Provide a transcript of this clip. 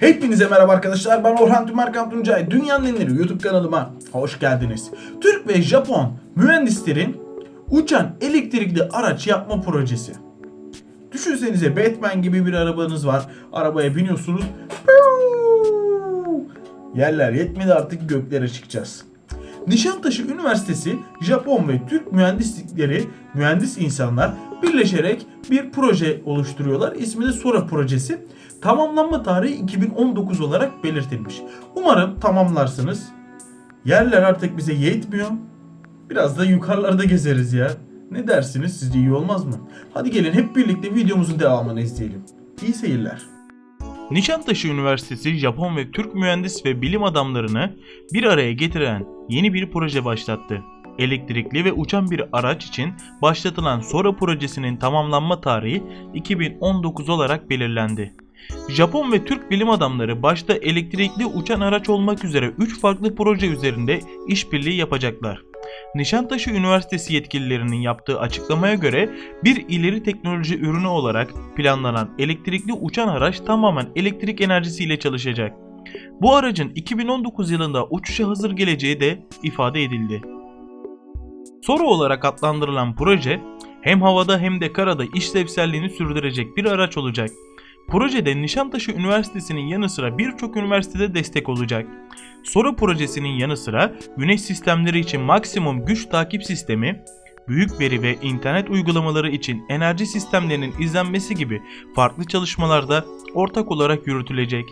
Hepinize merhaba arkadaşlar. Ben Orhan Tümerkan Tuncay. Dünyanın enleri YouTube kanalıma hoş geldiniz. Türk ve Japon mühendislerin uçan elektrikli araç yapma projesi. Düşünsenize Batman gibi bir arabanız var. Arabaya biniyorsunuz. Yerler yetmedi artık göklere çıkacağız. Nişantaşı Üniversitesi Japon ve Türk mühendislikleri mühendis insanlar birleşerek bir proje oluşturuyorlar. İsmi de Sora projesi. Tamamlanma tarihi 2019 olarak belirtilmiş. Umarım tamamlarsınız. Yerler artık bize yetmiyor. Biraz da yukarılarda gezeriz ya. Ne dersiniz? Sizce iyi olmaz mı? Hadi gelin hep birlikte videomuzun devamını izleyelim. İyi seyirler. Nişantaşı Üniversitesi Japon ve Türk mühendis ve bilim adamlarını bir araya getiren yeni bir proje başlattı. Elektrikli ve uçan bir araç için başlatılan Sora projesinin tamamlanma tarihi 2019 olarak belirlendi. Japon ve Türk bilim adamları başta elektrikli uçan araç olmak üzere 3 farklı proje üzerinde işbirliği yapacaklar. Nişantaşı Üniversitesi yetkililerinin yaptığı açıklamaya göre bir ileri teknoloji ürünü olarak planlanan elektrikli uçan araç tamamen elektrik enerjisiyle çalışacak. Bu aracın 2019 yılında uçuşa hazır geleceği de ifade edildi. Soru olarak adlandırılan proje hem havada hem de karada işlevselliğini sürdürecek bir araç olacak. Projede Nişantaşı Üniversitesi'nin yanı sıra birçok üniversitede destek olacak. Soru projesinin yanı sıra güneş sistemleri için maksimum güç takip sistemi, büyük veri ve internet uygulamaları için enerji sistemlerinin izlenmesi gibi farklı çalışmalarda ortak olarak yürütülecek.